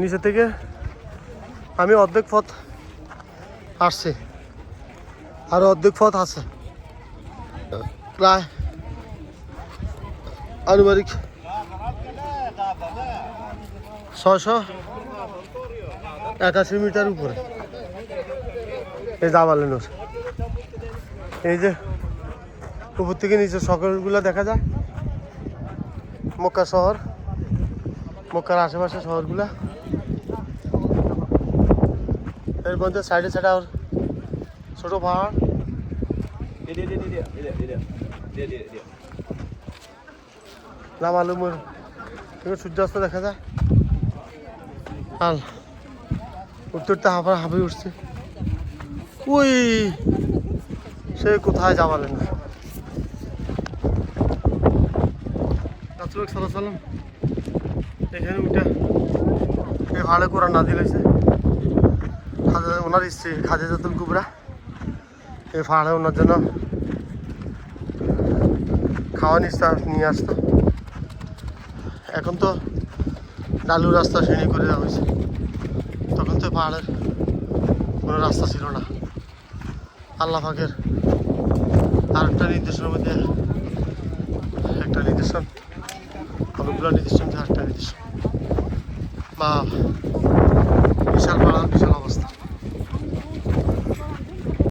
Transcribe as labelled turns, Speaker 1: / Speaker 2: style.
Speaker 1: নিচে থেকে আমি অর্ধেক পথ আসছি। আর অর্ধেক পথ আছে। প্রায় আনুমানিক ছয়শো একাশি মিটার উপরে। এই জামালেনুর এই যে উপর থেকে নিচে সকলগুলো দেখা যায়। মক্কা শহর। মক্কার আশেপাশে শহরগুলা। এর মধ্যে সাইডে সাইডে আর ছোট পাহাড়। নাম আলুমুর সূর্যাস্ত দেখা যায়। আল। উত্তরটা হাফা হাঁপিয়ে উঠছে। ওই সে কোথায় যাবালেন না। রাসুল সাল্লাহ সাল্লাম এখানে উঠে ভালো কোরআন নাজিল হয়েছে খাজা ওনার স্ত্রী খাজেজাতুল কুবরা, এই পাহাড়ে ওনার জন্য খাওয়া নিস্তা নিয়ে আসতো। এখন তো ডালু রাস্তা শ্রেণি করে দেওয়া হয়েছে। তখন তো পাহাড়ের কোনো রাস্তা ছিল না। আল্লাহ পাকের আরেকটা নির্দেশনের মধ্যে অনেকগুলো নির্দেশন আরেকটা নির্দেশন বা বিশাল বিশাল অবস্থা।